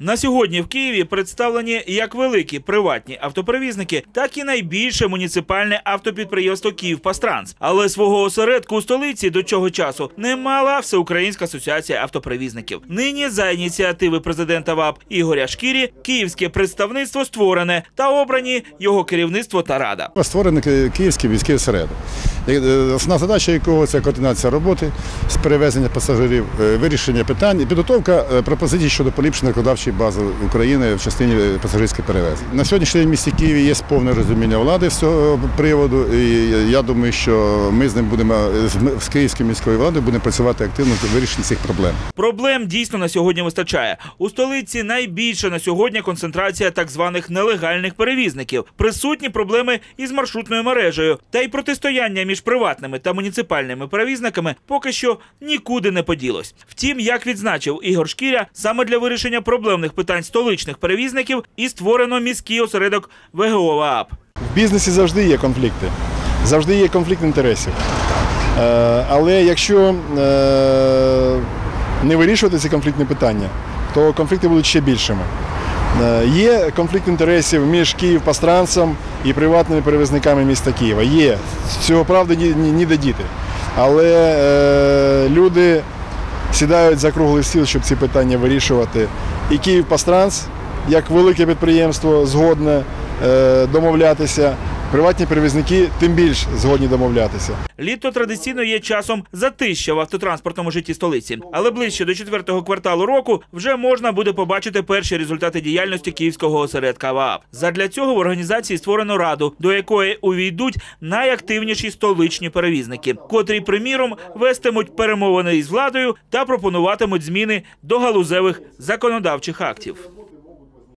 На сьогодні в Києві представлені як великі приватні автоперевізники, так і найбільше муніципальне автопідприємство «Київпастранс». Але свого осередку у столиці до цього часу не мала Всеукраїнська асоціація автоперевізників. Нині за ініціативи президента ВАП Ігоря Шкірі київське представництво створене та обрані його керівництво та рада. Створений Ки- Київський міський осередок. Е, Основна задача якого це координація роботи з перевезення пасажирів, е, вирішення питань і підготовка е, пропозицій щодо поліпшення законодавчої бази України в частині пасажирських перевезень. На сьогоднішній день в місті Києві є повне розуміння влади з цього приводу. І я думаю, що ми з ним будемо з київською міською владою будемо працювати активно в вирішенні цих проблем. Проблем дійсно на сьогодні вистачає. У столиці найбільша на сьогодні концентрація так званих нелегальних перевізників. Присутні проблеми із маршрутною мережею, та й протистояння між приватними та муніципальними перевізниками поки що нікуди не поділось. Втім, як відзначив Ігор Шкіря, саме для вирішення проблемних питань столичних перевізників і створено міський осередок ВГО ВААП. В бізнесі завжди є конфлікти, завжди є конфлікт інтересів. Е, Але якщо е, не вирішувати ці конфліктні питання, то конфлікти будуть ще більшими. Е, Є конфлікт інтересів між Київпастранцем і приватними перевізниками міста Києва. Є. Цього правди ні- ні- ніде діти. Але е, люди сідають за круглий стіл, щоб ці питання вирішувати. І Київпастранс, як велике підприємство, згодне е, домовлятися. Приватні перевізники тим більш згодні домовлятися. Літо традиційно є часом затища в автотранспортному житті столиці, але ближче до четвертого кварталу року вже можна буде побачити перші результати діяльності київського осередка ВААП. Задля цього в організації створено раду, до якої увійдуть найактивніші столичні перевізники, котрі, приміром, вестимуть перемовини із владою та пропонуватимуть зміни до галузевих законодавчих актів.